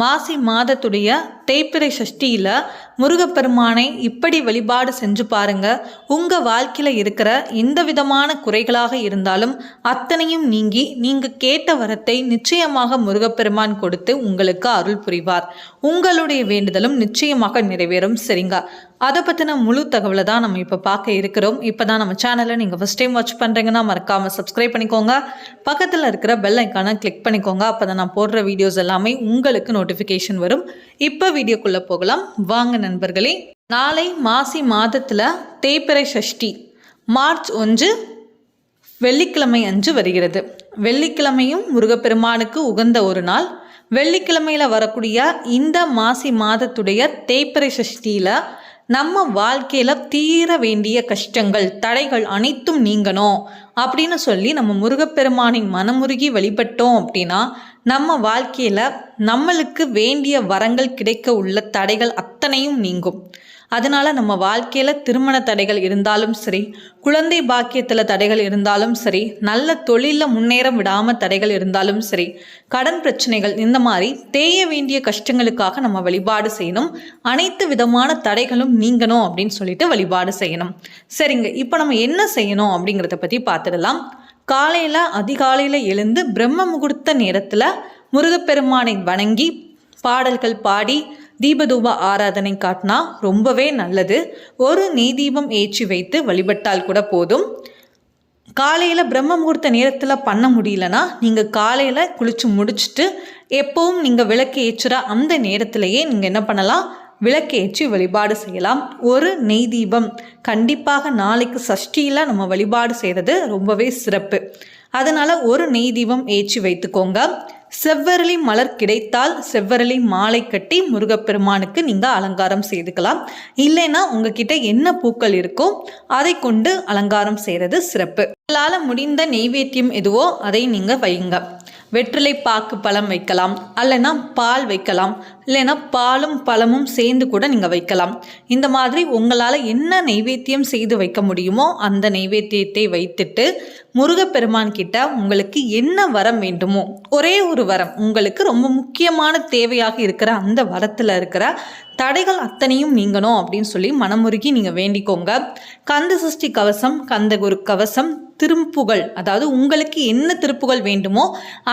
மாசி மாதத்துடைய தேய்பிறை சஷ்டியில் முருகப்பெருமானை இப்படி வழிபாடு செஞ்சு பாருங்க. உங்கள் வாழ்க்கையில் இருக்கிற எந்த விதமான குறைகளாக இருந்தாலும் அத்தனையும் நீங்கி நீங்கள் கேட்ட வரத்தை நிச்சயமாக முருகப்பெருமான் கொடுத்து உங்களுக்கு அருள் புரிவார். உங்களுடைய வேண்டுதலும் நிச்சயமாக நிறைவேறும் சரிங்க. அதை பற்றின முழு தகவலை தான் நம்ம இப்போ பார்க்க இருக்கிறோம். இப்போ தான் நம்ம சேனலை நீங்கள் ஃபஸ்ட் டைம் வாட்ச் பண்ணுறீங்கன்னா மறக்காமல் சப்ஸ்கிரைப் பண்ணிக்கோங்க. பக்கத்தில் இருக்கிற பெல் ஐக்கானை கிளிக் பண்ணிக்கோங்க. அப்போ தான் நான் போடுற வீடியோஸ் எல்லாமே உங்களுக்கு நோட்டிஃபிகேஷன் வரும். இப்போ வீடியோக்குள்ளே போகலாம். வாங்க நண்பர்களே நாளை மாசி மாதத்தில் தேய்பிறை சஷ்டி மார்ச் ஒன்று வெள்ளிக்கிழமை அன்று வருகிறது. வெள்ளிக்கிழமையும் முருகப்பெருமானுக்கு உகந்த ஒரு நாள். வெள்ளிக்கிழமையில் வரக்கூடிய இந்த மாசி மாதத்துடைய தேய்பிறை சஷ்டியில் நம்ம வாழ்க்கையில் தீர வேண்டிய கஷ்டங்கள் தடைகள் அனைத்தும் நீங்கணும் அப்படின்னு சொல்லி நம்ம முருகப்பெருமானின் மனமுருகி வழிபட்டோம் அப்படின்னா நம்ம வாழ்க்கையில் நம்மளுக்கு வேண்டிய வரங்கள் கிடைக்க உள்ள தடைகள் அத்தனையும் நீங்கும். அதனால் நம்ம வாழ்க்கையில் திருமண தடைகள் இருந்தாலும் சரி குழந்தை பாக்கியத்தில் தடைகள் இருந்தாலும் சரி நல்ல தொழிலில் முன்னேற விடாமல் தடைகள் இருந்தாலும் சரி கடன் பிரச்சனைகள் இந்த மாதிரி தேய வேண்டிய கஷ்டங்களுக்காக நம்ம வழிபாடு செய்யணும். அனைத்து விதமான தடைகளும் நீங்கணும் அப்படின்னு சொல்லிட்டு வழிபாடு செய்யணும். சரிங்க இப்போ நம்ம என்ன செய்யணும் அப்படிங்கிறத பற்றி பார்த்துடலாம். காலையில் அதிகாலையில் எழுந்து பிரம்ம முகூர்த்த நேரத்தில் முருகப்பெருமானை வணங்கி பாடல்கள் பாடி தீபதூப ஆராதனை காட்டினா ரொம்பவே நல்லது. ஒரு நெய் தீபம் ஏற்றி வைத்து வழிபட்டால் கூட போதும். காலையில் பிரம்ம முகூர்த்த நேரத்தில் பண்ண முடியலனா நீங்கள் காலையில் குளித்து முடிச்சுட்டு எப்போவும் நீங்கள் விளக்கு ஏற்றுற அந்த நேரத்திலையே நீங்கள் என்ன பண்ணலாம்? விளக்கேற்றி வழிபாடு செய்யலாம். ஒரு நெய் தீபம். கண்டிப்பாக நாளைக்கு சஷ்டியில் நம்ம வழிபாடு செய்கிறது ரொம்பவே சிறப்பு. அதனால் ஒரு நெய் தீபம் ஏற்றி வைத்துக்கோங்க. செவ்வரளி மலர் கிடைத்தால் செவ்வரளி மாலை கட்டி முருகப்பெருமானுக்கு நீங்கள் அலங்காரம் செய்துக்கலாம். இல்லைன்னா உங்ககிட்ட என்ன பூக்கள் இருக்கோ அதை கொண்டு அலங்காரம் செய்கிறது சிறப்பு. உங்களால் முடிந்த நெய்வேத்தியம் எதுவோ அதை நீங்கள் வையுங்க. வெற்றிலை பாக்கு பழம் வைக்கலாம். அல்லைன்னா பால் வைக்கலாம். இல்லைன்னா பாலும் பழமும் சேர்ந்து கூட நீங்கள் வைக்கலாம். இந்த மாதிரி உங்களால் என்ன நைவேத்தியம் செய்து வைக்க முடியுமோ அந்த நைவேத்தியத்தை வைத்துட்டு முருகப்பெருமான் கிட்ட உங்களுக்கு என்ன வரம் வேண்டுமோ ஒரே ஒரு வரம் உங்களுக்கு ரொம்ப முக்கியமான தேவையாக இருக்கிற அந்த வரத்தில் இருக்கிற தடைகள் அத்தனையும் நீங்கணும் அப்படின்னு சொல்லி மனமுருகி நீங்கள் வேண்டிக்கோங்க. கந்த சஷ்டி கவசம் கந்த குரு கவசம் திருப்புகள் அதாவது உங்களுக்கு என்ன திருப்புகள் வேண்டுமோ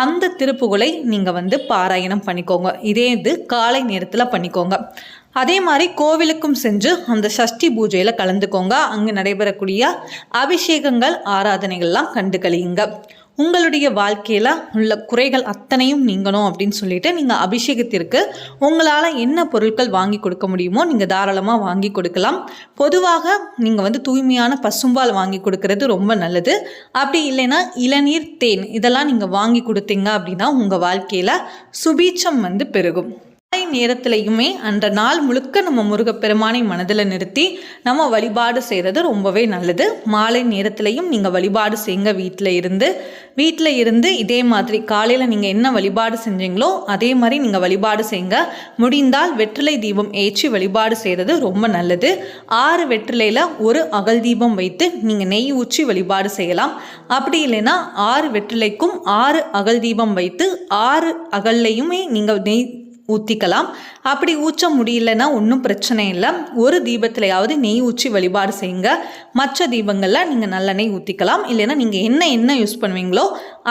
அந்த திருப்புகளை நீங்கள் வந்து பாராயணம் பண்ணிக்கோங்க. இதே இது காலை நேரத்தில் பண்ணிக்கோங்க. அதே மாதிரி கோவிலுக்கும் சென்று அந்த சஷ்டி பூஜையில் கலந்துக்கோங்க. அங்கே நடைபெறக்கூடிய அபிஷேகங்கள் ஆராதனைகள்லாம் கண்டு கழியுங்க. உங்களுடைய வாழ்க்கையில் உள்ள குறைகள் அத்தனையும் நீங்கணும் அப்படின்னு சொல்லிட்டு நீங்கள் அபிஷேகத்திற்கு உங்களால் என்ன பொருட்கள் வாங்கி கொடுக்க முடியுமோ நீங்கள் தாராளமாக வாங்கி கொடுக்கலாம். பொதுவாக நீங்கள் வந்து தூய்மையான பசும்பால் வாங்கி கொடுக்கறது ரொம்ப நல்லது. அப்படி இல்லைன்னா இளநீர் தேன் இதெல்லாம் நீங்கள் வாங்கி கொடுத்தீங்க அப்படின்னா உங்கள் வாழ்க்கையில் சுபீட்சம் வந்து பெருகும். மாலை நேரத்திலையுமே அந்த நாள் முழுக்க நம்ம முருகப்பெருமானை மனதில் நிறுத்தி நம்ம வழிபாடு செய்கிறது ரொம்பவே நல்லது. மாலை நேரத்திலையும் நீங்கள் வழிபாடு செய்யுங்க வீட்டில் இருந்து. வீட்டில் இருந்து இதே மாதிரி காலையில் நீங்கள் என்ன வழிபாடு செஞ்சீங்களோ அதே மாதிரி நீங்கள் வழிபாடு செய்யுங்க முடிந்தால் வெற்றிலை தீபம் ஏற்றி வழிபாடு செய்கிறது ரொம்ப நல்லது. ஆறு வெற்றிலையில் ஒரு அகல் தீபம் வைத்து நீங்கள் நெய் ஊற்றி வழிபாடு செய்யலாம். அப்படி இல்லைன்னா ஆறு வெற்றிலைக்கும் ஆறு அகல் தீபம் வைத்து ஆறு அகல்லையுமே நீங்கள் நெய் ஊற்றிக்கலாம் அப்படி ஊற்ற முடியலன்னா ஒன்றும் பிரச்சனை இல்லை. ஒரு தீபத்திலையாவது நெய் ஊற்றி வழிபாடு செய்யுங்க. மற்ற தீபங்களில் நீங்கள் நல்லெண்ணெய் ஊற்றிக்கலாம் இல்லைன்னா நீங்கள் என்ன எண்ணெய் யூஸ் பண்ணுவீங்களோ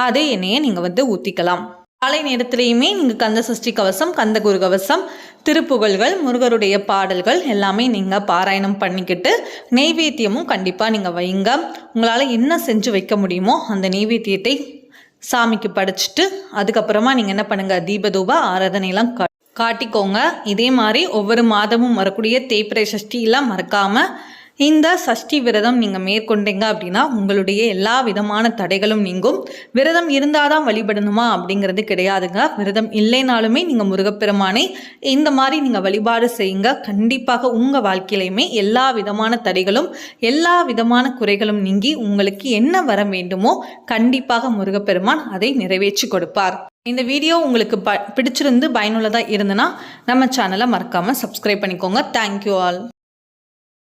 அதே எண்ணெயை நீங்கள் வந்து ஊற்றிக்கலாம் காலை நேரத்திலையுமே நீங்கள் கந்த சஷ்டி கவசம் கந்த குரு கவசம் திருப்புகழ்கள் முருகருடைய பாடல்கள் எல்லாமே நீங்கள் பாராயணம் பண்ணிக்கிட்டு நெய்வேத்தியமும் கண்டிப்பாக நீங்கள் வைங்க உங்களால் என்ன செஞ்சு வைக்க முடியுமோ அந்த நெய்வேத்தியத்தை சாமிக்கு படைச்சிட்டு அதுக்கப்புறமா நீங்கள் என்ன பண்ணுங்கள் தீபதூப ஆராதனையெல்லாம் காட்டிக்கோங்க. இதே மாதிரி ஒவ்வொரு மாதமும் வரக்கூடிய தேய்பிரை சஷ்டியெல்லாம் மறக்காமல் இந்த சஷ்டி விரதம் நீங்கள் மேற்கொண்டீங்க அப்படின்னா உங்களுடைய எல்லா விதமான தடைகளும் நீங்கும். விரதம் இருந்தால் தான் வழிபடணுமா அப்படிங்கிறது கிடையாதுங்க. விரதம் இல்லைனாலுமே நீங்கள் முருகப்பெருமானை இந்த மாதிரி நீங்கள் வழிபாடு செய்யுங்க. கண்டிப்பாக உங்கள் வாழ்க்கையிலையுமே எல்லா விதமான தடைகளும் எல்லா விதமான குறைகளும் நீங்கி உங்களுக்கு என்ன வர வேண்டுமோ கண்டிப்பாக முருகப்பெருமான் அதை நிறைவேற்றி கொடுப்பார். இந்த வீடியோ உங்களுக்கு ப பிடிச்சிருந்து பயனுள்ளதாக இருந்ததுன்னா நம்ம சேனலை மறக்காமல் சப்ஸ்கிரைப் பண்ணிக்கோங்க. Thank you all